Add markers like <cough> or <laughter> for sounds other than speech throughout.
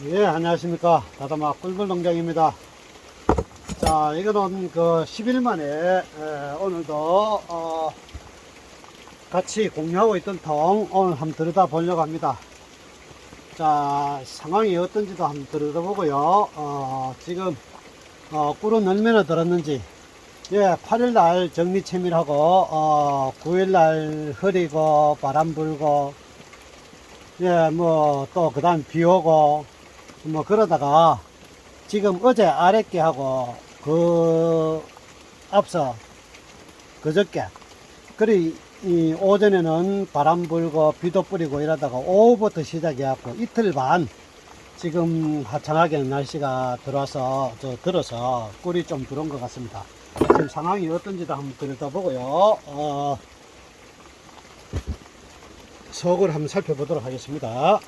예, 안녕하십니까. 다다마 꿀물 농장입니다. 자, 이거는 그 10일 만에, 에, 오늘도, 어, 같이 공유하고 있던 통, 오늘 한번 들여다 보려고 합니다. 자, 상황이 어떤지도 한번 들여다보고요. 어, 지금, 어, 꿀은 얼마나 들었는지, 예, 8일날 정리 채밀하고, 어, 9일날 흐리고, 바람 불고, 예, 뭐, 또, 그 다음 비 오고, 뭐, 그러다가, 지금 어제 아랫게 하고, 그, 앞서, 그저께, 그리, 이, 오전에는 바람 불고, 비도 뿌리고 이러다가, 오후부터 시작해갖고, 이틀 반, 지금 화창하게 날씨가 들어와서, 저, 들어서, 꿀이 좀 들어온 것 같습니다. 지금 상황이 어떤지도 한번 들여다보고요. 어, 속을 한번 살펴보도록 하겠습니다.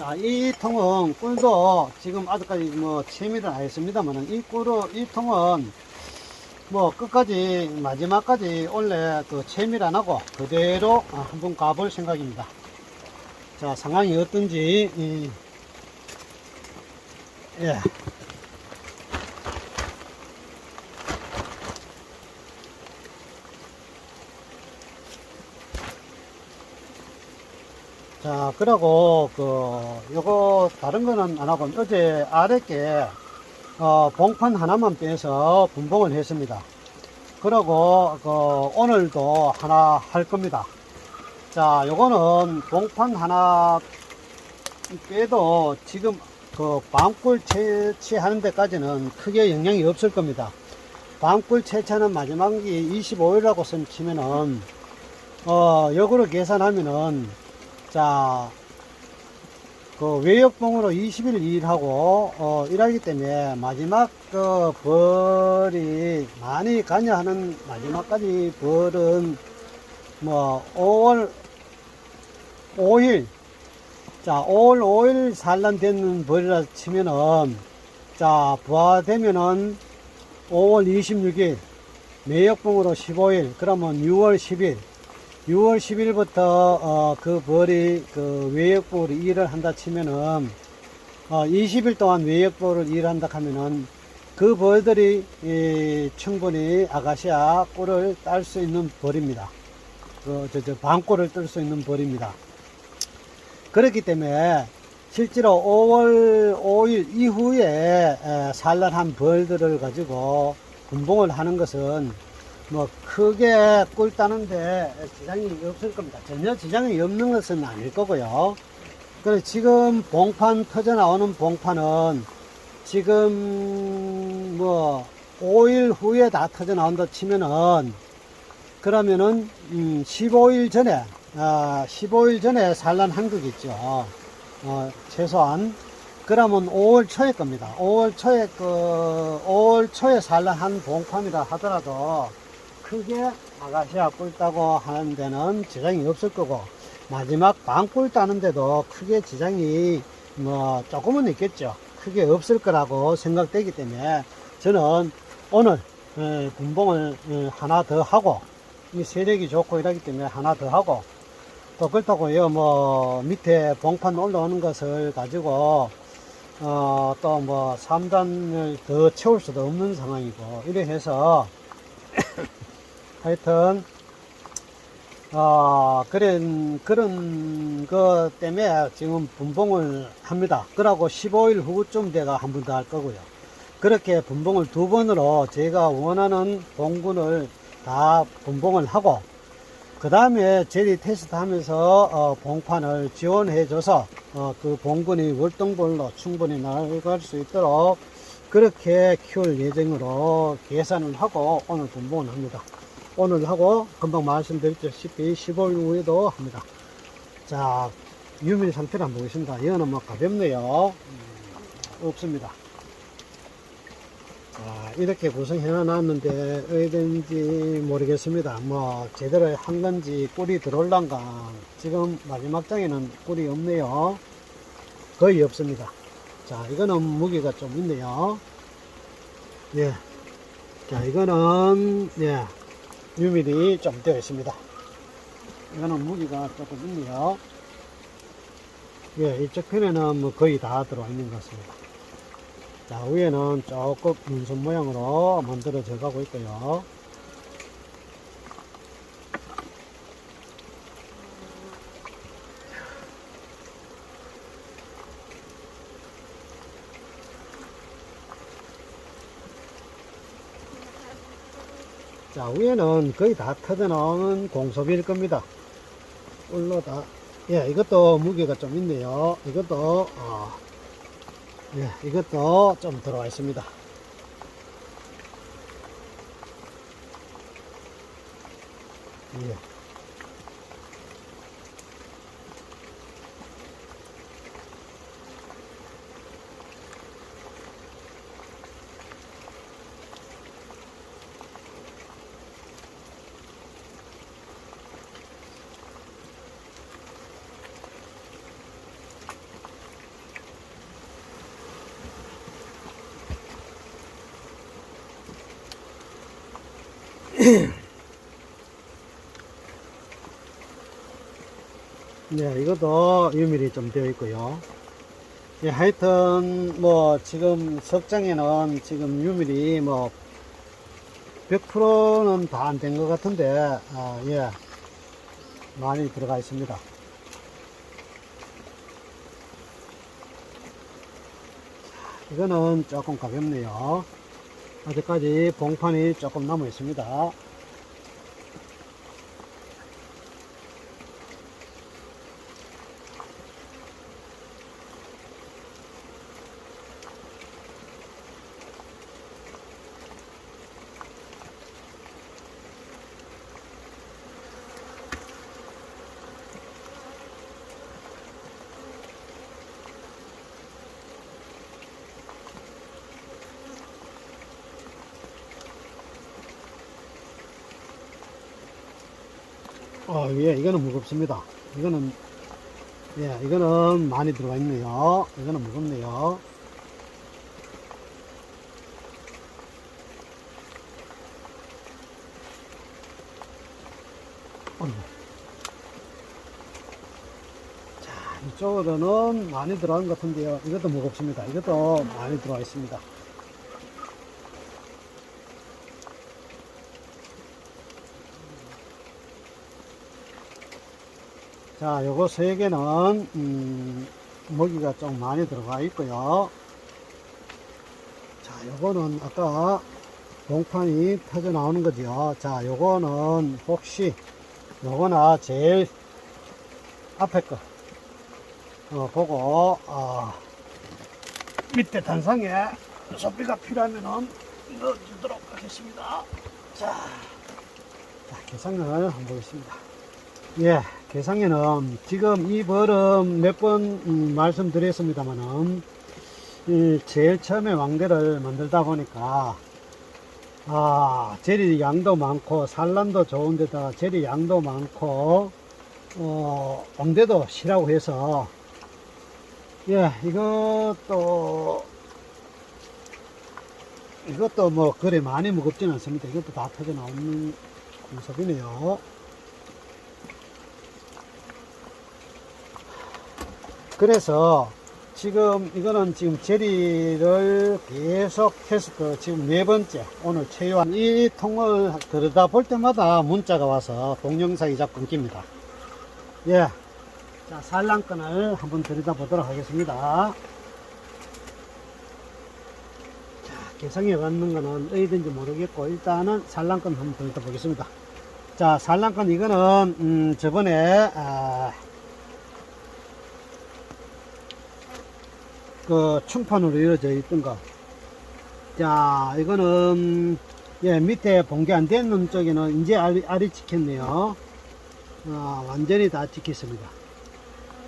자, 이 통은 꿀도 지금 아직까지 뭐 채미를 안 했습니다만 이 꿀은 이 통은 뭐 끝까지 마지막까지 원래 그 채미를 안 하고 그대로 아, 한번 가볼 생각입니다. 자, 상황이 어떤지 이, 예. 자, 그러고, 그, 요거, 다른 거는 안 하고, 어제 아랫게, 어, 봉판 하나만 빼서 분봉을 했습니다. 그러고, 그, 오늘도 하나 할 겁니다. 자, 요거는 봉판 하나 빼도 지금 그 밤꿀 채취하는 데까지는 크게 영향이 없을 겁니다. 밤꿀 채취하는 마지막이 25일이라고 선 치면은, 어, 역으로 계산하면은, 자, 그 외역봉으로 20일 일하고 어, 일하기 때문에 마지막 그 벌이 많이 가냐 하는 마지막까지 벌은 뭐 5월 5일 자 5월 5일 산란되는 벌이라 치면은 자 부화되면은 5월 26일 매역봉으로 15일 그러면 6월 10일 6월 10일부터 어, 그 벌이 그 외역보를 일을 한다 치면은 어, 20일 동안 외역보를 일한다 하면은 그 벌들이 이, 충분히 아가시아 꿀을 딸 수 있는 벌입니다. 그, 저, 저, 밤꿀을 뜰 수 있는 벌입니다. 그렇기 때문에 실제로 5월 5일 이후에 에, 산란한 벌들을 가지고 분봉을 하는 것은 뭐 크게 꿀 따는데 지장이 없을 겁니다. 전혀 지장이 없는 것은 아닐 거고요. 그래서 지금 봉판 터져 나오는 봉판은 지금 뭐 5일 후에 다 터져 나온다 치면은 그러면은 음 15일 전에 아 15일 전에 산란한 거겠죠. 어 최소한 그러면 5월 초에 겁니다. 5월 초에 그 5월 초에 산란한 봉판이라 하더라도 크게 아가시아 꿀 따고 하는 데는 지장이 없을 거고 마지막 반꿀 따는 데도 크게 지장이 뭐 조금은 있겠죠. 크게 없을 거라고 생각되기 때문에 저는 오늘 에, 분봉을 에, 하나 더 하고 이 세력이 좋고 이러기 때문에 하나 더 하고 또 그렇다고요 뭐 밑에 봉판 올라오는 것을 가지고 어, 또 뭐 3단을 더 채울 수도 없는 상황이고 이래 해서 하여튼 어, 그런 그런 것 때문에 지금 분봉을 합니다. 그러고 15일 후쯤 제가 한 번 더 할 거고요. 그렇게 분봉을 두 번으로 제가 원하는 봉군을 다 분봉을 하고 그 다음에 제리 테스트 하면서 어, 봉판을 지원해 줘서 어, 그 봉군이 월등볼로 충분히 나갈 수 있도록 그렇게 키울 예정으로 계산을 하고 오늘 분봉을 합니다. 오늘 하고 금방 말씀드렸다시피 15일 후에도 합니다. 자, 유밀 상태를 한번 보겠습니다. 이거는 뭐 가볍네요. 음, 없습니다. 자, 이렇게 구성해 놨는데 어디든지 모르겠습니다. 뭐 제대로 한 건지 꿀이 들어올란가 지금 마지막 장에는 꿀이 없네요. 거의 없습니다. 자, 이거는 무게가 좀 있네요. 예. 자, 이거는, 예. 유밀이 좀 되어 있습니다. 이거는 무게가 조금 있네요. 예, 이쪽 편에는 뭐 거의 다 들어와 있는 것 같습니다. 자, 위에는 조금 문선 모양으로 만들어져 가고 있고요. 자, 위에는 거의 다 터져 나오는 공소비일 겁니다. 올로 다, 예, 이것도 무게가 좀 있네요. 이것도, 어, 예, 이것도 좀 들어와 있습니다. 예. <coughs> 네, 이것도 유밀이 좀 되어 있고요. 예, 하여튼 뭐 지금 석장에는 지금 유밀이 뭐 100%는 다 안 된 것 같은데 아, 예 많이 들어가 있습니다. 이거는 조금 가볍네요. 아직까지 봉판이 조금 남아 있습니다. 어, 예, 이거는 무겁습니다. 이거는, 예, 이거는 많이 들어가 있네요. 이거는 무겁네요. 자, 이쪽으로는 많이 들어간 것 같은데요. 이것도 무겁습니다. 이것도 많이 들어가 있습니다. 자, 요거 세 개는, 음, 먹이가 좀 많이 들어가 있고요. 자, 요거는 아까 봉판이 터져 나오는 거죠. 자, 요거는 혹시, 요거나 제일 앞에 거, 어, 보고, 어, 밑에 단상에 소비가 필요하면은 넣어주도록 하겠습니다. 자, 자 계산을 한번 보겠습니다. 예, 개상에는 지금 이 벌은 몇 번 음, 말씀드렸습니다만은 이 제일 처음에 왕대를 만들다 보니까 아 제리 양도 많고 산란도 좋은데다가 제리 양도 많고 어 왕대도 싫라고 해서 예 이것도 이것도 뭐 그래 많이 무겁지는 않습니다. 이것도 다 터져 나오는 모습이네요 그래서 지금 이거는 지금 제리를 계속 해서 그 지금 네 번째 오늘 체유한 이 통을 들여다 볼 때마다 문자가 와서 동영상이 자꾸 끊깁니다. 예. 자, 산란건을 한번 들여다 보도록 하겠습니다. 자, 개성에 맞는 거는 어디든지 모르겠고 일단은 산란건 한번 들여다 보겠습니다. 자, 산란건 이거는 음, 저번에 아, 그 충판으로 이루어져 있던 거. 자, 이거는 예, 밑에 봉개 안 되는 쪽에는 이제 알이, 알이 찍혔네요. 아, 완전히 다 찍혔습니다.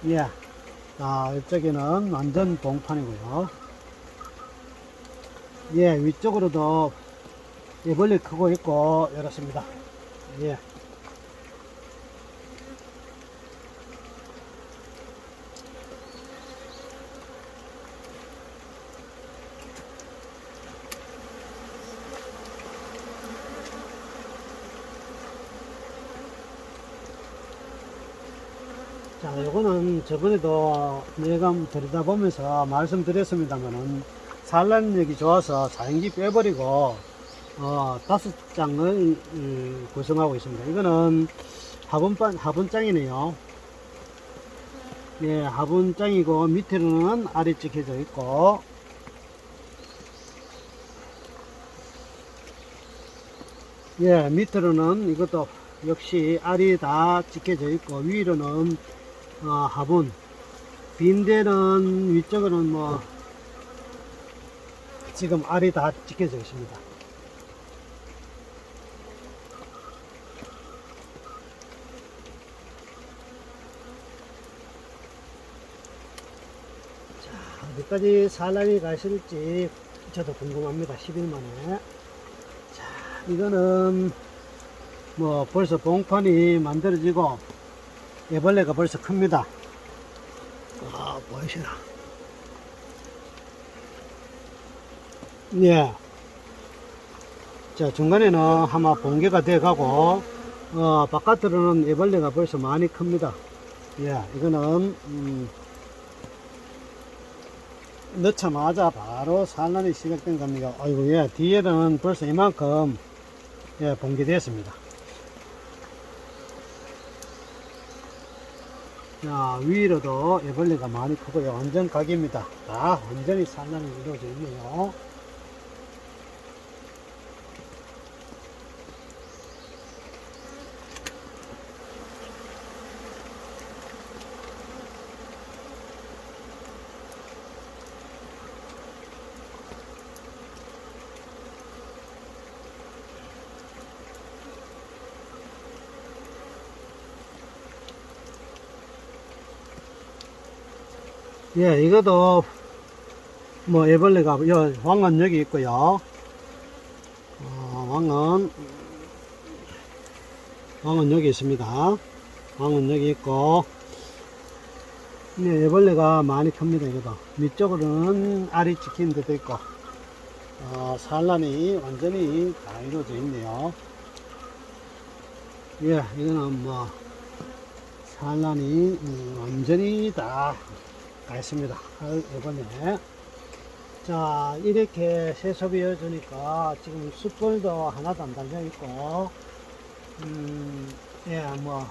예. 자, 이쪽에는 완전 봉판이고요. 예, 위쪽으로도 예, 멀리 크고 있고, 이렇습니다. 예. 자, 저번에도 내가 들여다보면서 말씀드렸습니다만은 산란력이 좋아서 자연기 빼버리고 어, 다섯 장을 음, 구성하고 있습니다. 이거는 화분반, 화분장이네요. 예, 화분장이고 밑에는 알이 찍혀져 있고 예, 밑으로는 이것도 역시 알이 다 찍혀져 있고 위로는 어, 화분 빈대는 위쪽으로는 뭐 지금 알이 다 찍혀져 있습니다. 자, 어디까지 산란이 가실지 저도 궁금합니다. 10일 만에. 자, 이거는 뭐 벌써 봉판이 만들어지고 애벌레가 벌써 큽니다. 아, 보이시나? 예. 자, 중간에는 아마 봉개가 돼 가고, 어, 바깥으로는 애벌레가 벌써 많이 큽니다. 예, 이거는, 음, 넣자마자 바로 산란이 시작된 겁니다. 아이고, 예, 뒤에는 벌써 이만큼, 예, 봉개됐습니다. 자, 위로도 애벌레가 많이 크고요. 완전 각입니다. 다 완전히 산란이 이루어져 있네요. 예, 이것도 뭐 애벌레가 여, 왕은 여기 있고요. 어, 왕은 왕은 여기 있습니다. 왕은 여기 있고 네, 애벌레가 많이 큽니다. 이거도 밑쪽으로는 알이 찍힌 데도 있고 어, 산란이 완전히 다 이루어져 있네요. 예, 이거는 뭐 산란이 음, 완전히 다 가있습니다. 이번에. 자, 이렇게 세섭이 해주니까 지금 숯불도 하나도 안 달려 있고, 음, 예, 뭐,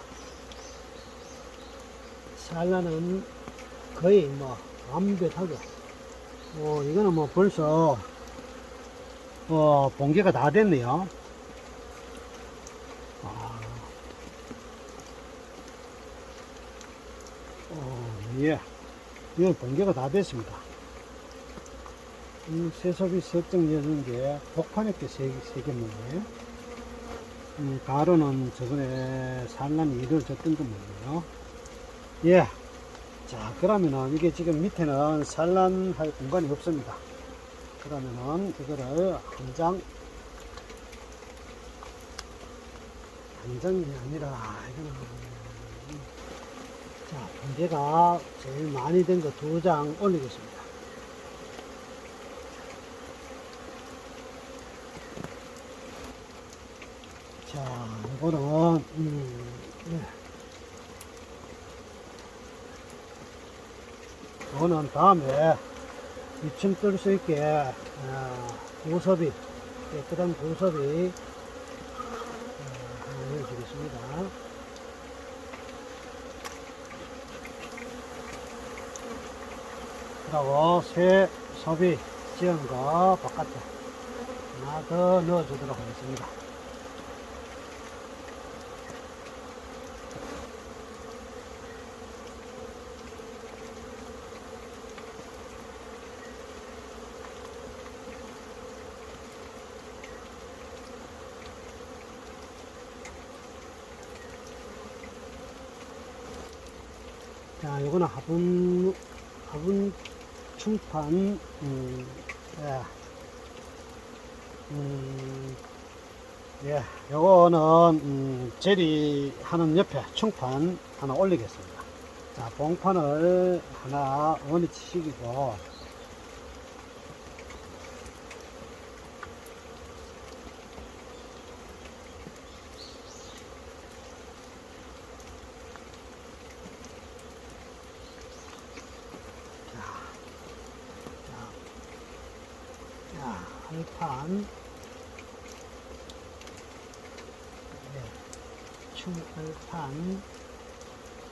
산란은 거의 뭐, 완벽하게. 뭐, 이거는 뭐 벌써, 어, 봉개가 다 됐네요. 아. 어, 예. 이건 번개가 다 됐습니다. 이 세섭이 설정되는 게 복판에 세, 세 개문이에요. 이 가로는 저번에 산란이 이루어졌던 겁니다. 예. 자, 그러면은 이게 지금 밑에는 산란할 공간이 없습니다. 그러면은 이거를 한 장, 한 장이 아니라, 이거는 자, 번개가 제일 많이 된 거 두 장 올리겠습니다. 자, 이거는, 음, 네. 이거는 다음에 2층 뜰 수 있게, 어, 구섭이, 깨끗한 구섭이, 어, 하나 넣어주겠습니다. 그리고 새 섭이 지은 거 바깥에 하나 더 넣어주도록 하겠습니다. 자, 이거는 화분, 화분 충판, 음, 예. 음, 예, 요거는, 음, 제리 하는 옆에 충판 하나 올리겠습니다. 자, 봉판을 하나 원위 치시고, 충판 네, 충혈판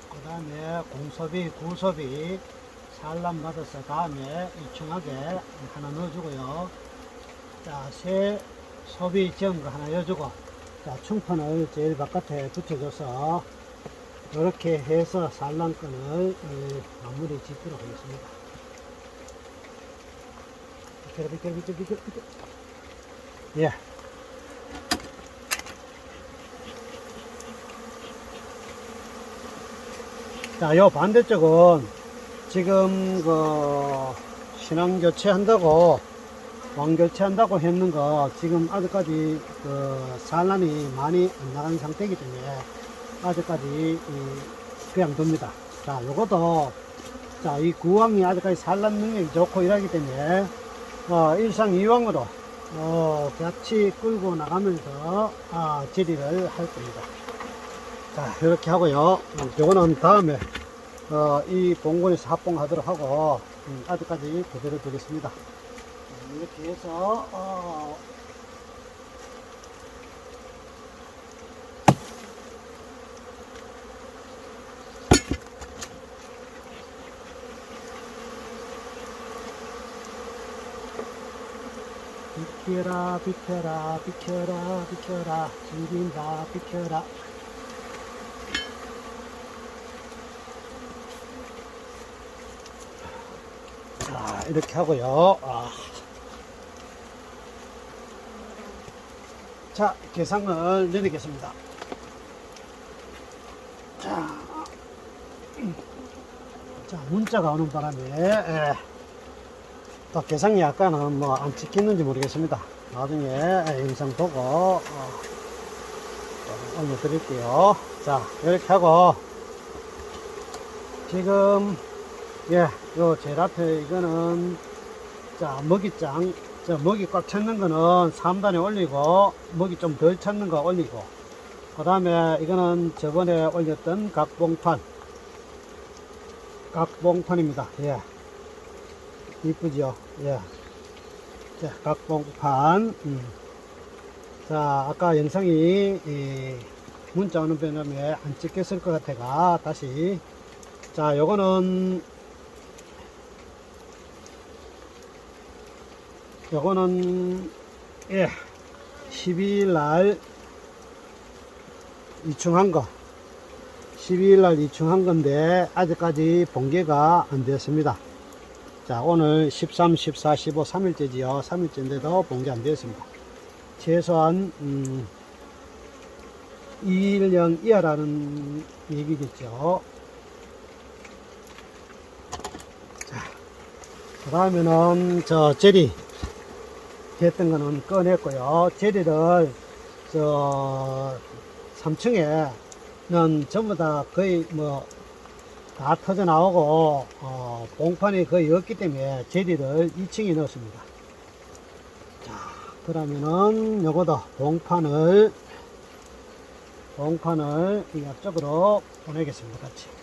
그 다음에 공섭이 구섭이 산란 받아서 다음에 이충하게 하나 넣어주고요. 자새 소비 지은 거 하나 넣어주고 자 충판을 제일 바깥에 붙여줘서 이렇게 해서 산란건을 어, 마무리 짓도록 하겠습니다. 비켜라 비켜라 비켜라 비켜라 비켜라 예. 자, 요 반대쪽은 지금 그 신앙 교체한다고 왕 교체한다고 했는 거 지금 아직까지 그 산란이 많이 안 나간 상태이기 때문에 아직까지 이 그냥 둡니다. 자, 요것도 자, 이 구왕이 아직까지 산란 능력이 좋고 이러기 때문에 어, 일상 이왕으로 어, 같이 끌고 나가면서 아, 제리를 할 겁니다. 자, 이렇게 하고요. 음, 요거는 다음에 어, 이 봉건에서 합봉하도록 하고 음, 아직까지 그대로 두겠습니다. 음, 이렇게 해서 어, 비켜라 비켜라 비켜라 비켜라. 죽인다 비켜라. 자 이렇게 하고요. 아. 자 계상을 내리겠습니다. 자, 자 문자가 오는 바람에 예. 또 계상이 약간은 뭐 안 찍혔는지 모르겠습니다. 나중에 영상 보고 어, 좀 올려드릴게요. 자 이렇게 하고 지금 예 요 제일 앞에 이거는 자 먹이장 자 먹이 꽉 찼는 거는 3단에 올리고 먹이 좀 덜 찼는 거 올리고 그 다음에 이거는 저번에 올렸던 각봉판 각봉판입니다. 예. 이쁘죠? 예. 자, 각봉판. 음. 자, 아까 영상이 이 문자 오는 바람에 안 찍혔을 것 같아가 다시. 자, 요거는 요거는 예. 12일 날 이충한 거. 12일 날 이충한 건데 아직까지 봉개가 안 되었습니다. 자, 오늘 13, 14, 15, 3일째지요. 3일째인데도 봉개 안 되었습니다. 최소한, 음, 2일령 이하라는 얘기겠죠. 자, 그 다음에는 저 제리 됐던 거는 꺼냈고요. 제리를 저 3층에는 전부 다 거의 뭐 다 터져 나오고 어, 봉판이 거의 없기 때문에 제리를 2층에 넣었습니다. 자, 그러면은 요거도 봉판을 봉판을 이 앞쪽으로 보내겠습니다. 같이.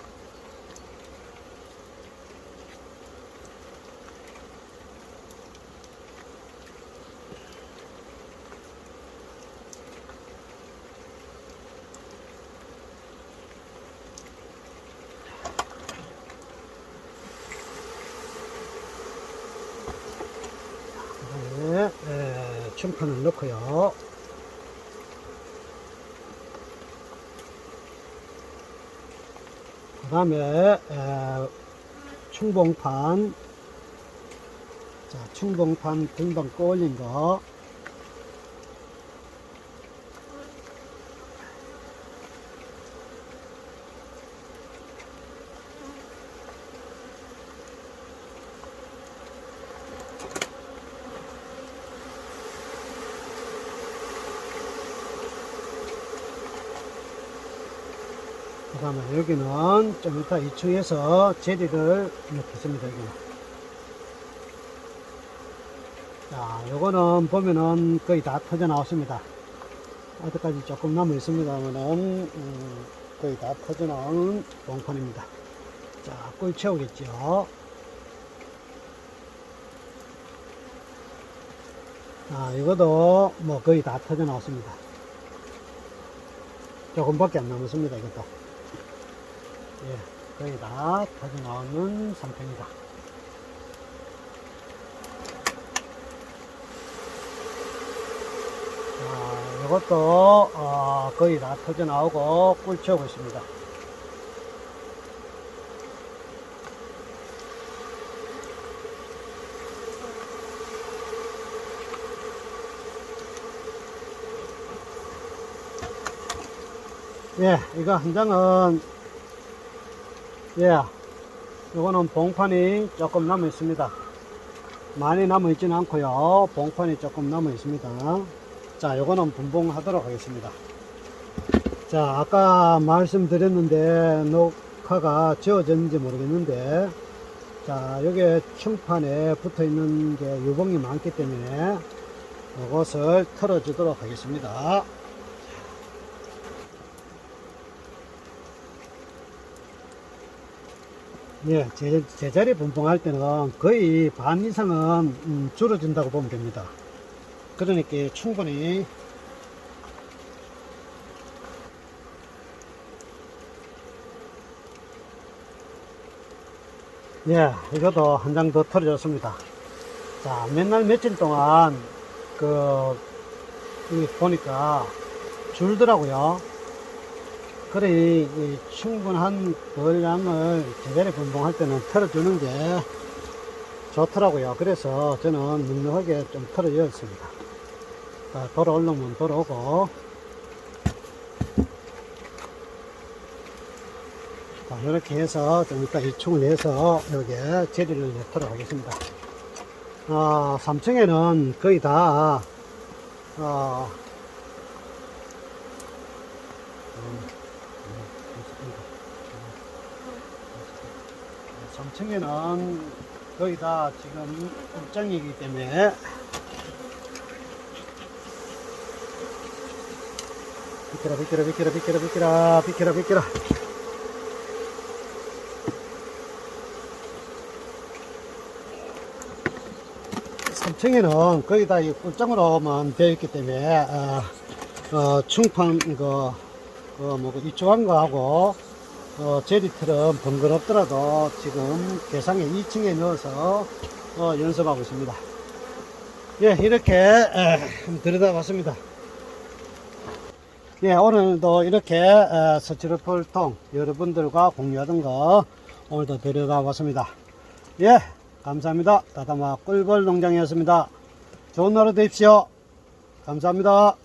그다음에 에, 충판을 넣고요. 그 다음에 충봉판 자 충봉판 금방 꺼올린 거 그 다음에 여기는 좀 이따 2층에서 제리를 넣겠습니다 자 요거는 보면은 거의 다 터져 나왔습니다 아직까지 조금 남아 있습니다만은 음, 거의 다 터져 나온 봉판입니다 자 꿀 채우겠죠 아, 이것도 뭐 거의 다 터져 나왔습니다. 조금밖에 안 남았습니다, 이것도. 예, 거의 다 터져 나오는 상태입니다. 아, 이것도 어, 거의 다 터져 나오고 꿀 채우고 있습니다. 예, 이거 한 장은, 예, 이거는 봉판이 조금 남아 있습니다. 많이 남아 있지는 않고요. 봉판이 조금 남아 있습니다. 자, 요거는 분봉하도록 하겠습니다. 자, 아까 말씀드렸는데, 녹화가 지워졌는지 모르겠는데, 자, 여기에 층판에 붙어 있는 게 유봉이 많기 때문에, 이것을 털어주도록 하겠습니다. 예, 제, 제자리 분봉할 때는 거의 반 이상은 음, 줄어든다고 보면 됩니다. 그러니까 충분히 예, 이것도 한 장 더 털어줬습니다. 자, 맨날 며칠 동안 그 보니까 줄더라고요. 그래, 이 충분한 벌량을 제자리 분봉할 때는 털어주는 게 좋더라고요. 그래서 저는 넉넉하게 좀 털어주었습니다. 자, 돌아오려면 돌아오고. 자, 이렇게 해서 좀 이따 이충을 내서 여기에 재리를 내도록 하겠습니다. 어, 3층에는 거의 다, 어, 3층에는 거의 다 지금 입장이기 때문에. 비켜라 비켜라 비켜라 비켜라 비켜라 비켜라 비켜라. 삼층에는 거의 다이 꿀장으로만 되어 있기 때문에 어, 어, 충판 이거 어, 뭐 이쪽한 거하고 어, 제리틀은 번거롭더라도 지금 개상에 2층에 넣어서 어, 연습하고 있습니다. 예, 이렇게 에, 들여다봤습니다. 예, 오늘도 이렇게 에, 서치르폴통 여러분들과 공유하던 거 오늘도 들여다봤습니다. 예, 감사합니다. 다다마 꿀벌 농장이었습니다. 좋은 하루 되십시오. 감사합니다.